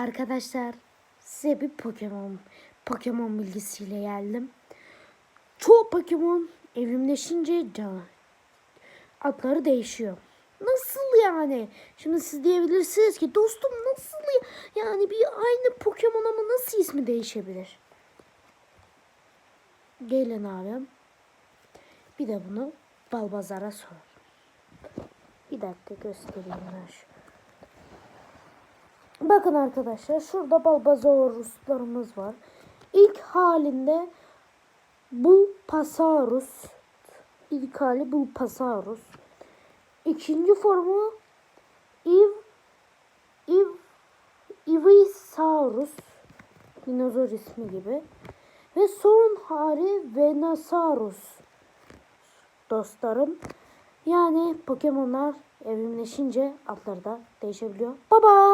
Arkadaşlar size bir Pokemon Pokemon bilgisiyle geldim. Çoğu Pokemon evrimleşince can adları değişiyor. Nasıl yani? Şimdi siz diyebilirsiniz ki dostum nasıl ya? Yani bir aynı Pokemon ama nasıl ismi değişebilir? Gelin abi. Bir de bunu Balbazar'a sor. Bir dakika göstereyim ben şu. Bakın arkadaşlar şurada Balbazarus'larımız var. İlk halinde Bulbasaurus. İlk hali Bulbasaurus. İkinci formu Iv Iv Ivisaurus. Dinozor ismi gibi. Ve son hali Venusaurus. Dostlarım. Yani Pokemon'lar evrimleşince adları da değişebiliyor. Baba.